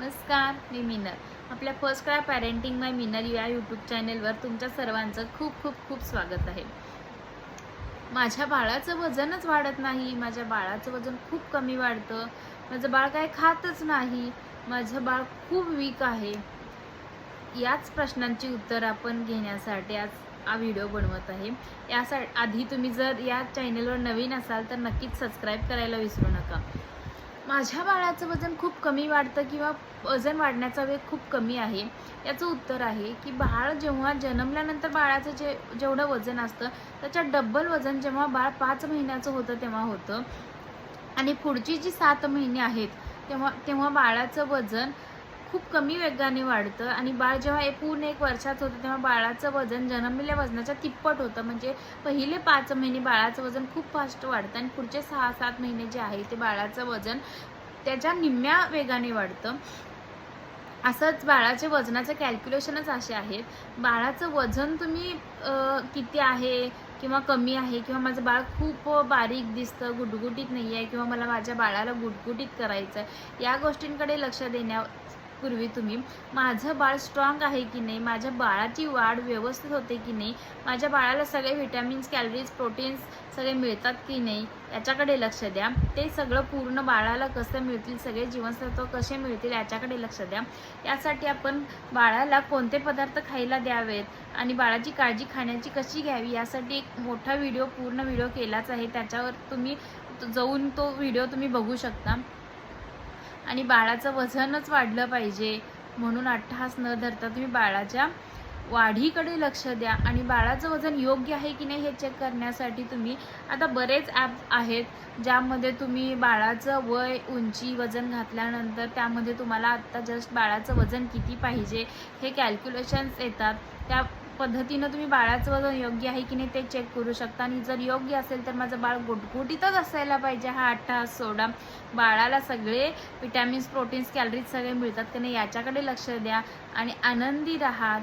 नमस्कार मी मिनल. आपल्या first cry parenting my Minal या यूट्यूब चॅनेलवर तुमच्या सर्वांचं खूप खूप खूप स्वागत आहे. माझ्या बाळाचं वजनच वाढत नाही माझ्या बाळाचं वजन खूप कमी वाढतं माझं बाळ काय खातच नाही माझं बाळ खूप वीक आहे. याच प्रश्नांची उत्तर आपण घेण्यासाठी आज हा व्हिडिओ बनवत आहे. यासा आधी तुम्ही जर या चॅनेलवर नवीन असाल तर नक्कीच सबस्क्राईब करायला विसरू नका. माझ्या बाळाचं वजन खूप कमी वाढतं किंवा वजन वाढण्याचा वेग खूप कमी आहे याचं उत्तर आहे की बाळ जेव्हा जन्मल्यानंतर बाळाचं जे जेवढं वजन असतं त्याच्या डब्बल वजन जेव्हा बाळ पाच महिन्याचं होतं तेव्हा होतं. आणि पुढची जी सात महिने आहेत तेव्हा तेव्हा बाळाचं वजन खूप कमी वेगाने वाढतं आणि बाळ जेव्हा एक पूर्ण एक वर्षाचं होतं तेव्हा बाळाचं वजन जन्मलेल्या वजनाच्या तिप्पट होतं. म्हणजे पहिले पाच महिने बाळाचं वजन खूप फास्ट वाढतं आणि पुढचे सहा सात महिने जे आहे ते बाळाचं वजन त्याच्या निम्म्या वेगाने वाढतं. असंच बाळाचे वजनाचं कॅल्क्युलेशनच असे आहेत. बाळाचं वजन तुम्ही किती आहे किंवा कमी आहे किंवा माझं बाळ खूप बारीक दिसतं गुटगुटीत नाही आहे किंवा मला माझ्या बाळाला गुटगुटीत करायचं आहे या गोष्टींकडे लक्ष देण्या पूर्वी तुम्ही माझं बाळ स्ट्रॉंग आहे की नाही माझ्या बाळाची वाढ व्यवस्थित होते की नाही माझ्या बाळाला सगळे व्हिटॅमिन्स कॅलरीज प्रोटीन्स सगळे मिळतात की नाही याच्याकडे लक्ष द्या. ते सगळं पूर्ण बाळाला कसं मिळतील सगळे जीवनसत्व कसे मिळतील याच्याकडे लक्ष द्या. यासाठी आपण बाळाला कोणते पदार्थ खायला द्यावेत आणि बाळाची काळजी खाण्याची कशी घ्यावी यासाठी एक मोठा व्हिडिओ पूर्ण व्हिडिओ केलाच आहे. त्याच्यावर तुम्ही जाऊन तो व्हिडिओ तुम्ही बघू शकता. आणि बाळाचं वजनच वाढलं पाहिजे म्हणून अट्टहास न धरता तुम्ही बाळाच्या वाढीकडे लक्ष द्या. आणि बाळाचं वजन योग्य आहे की नाही हे चेक करण्यासाठी तुम्ही आता बरेच ॲप आहेत ज्यामध्ये तुम्ही बाळाचं वय उंची वजन घातल्यानंतर त्यामध्ये तुम्हाला आत्ता जस्ट बाळाचं वजन किती पाहिजे हे कॅल्क्युलेशन्स येतात. त्या पद्धतीनं तुम्ही बाळाचं वजन योग्य आहे की नाही ते चेक करू शकता. आणि जर योग्य असेल तर माझं बाळ गुटगुटीतच असायला पाहिजे हा अट्टहास सोडा. बाळाला सगळे विटॅमिन्स प्रोटीन्स कॅलरीज सगळे मिळतात की नाही याच्याकडे लक्ष द्या. आणि आनंदी राहा.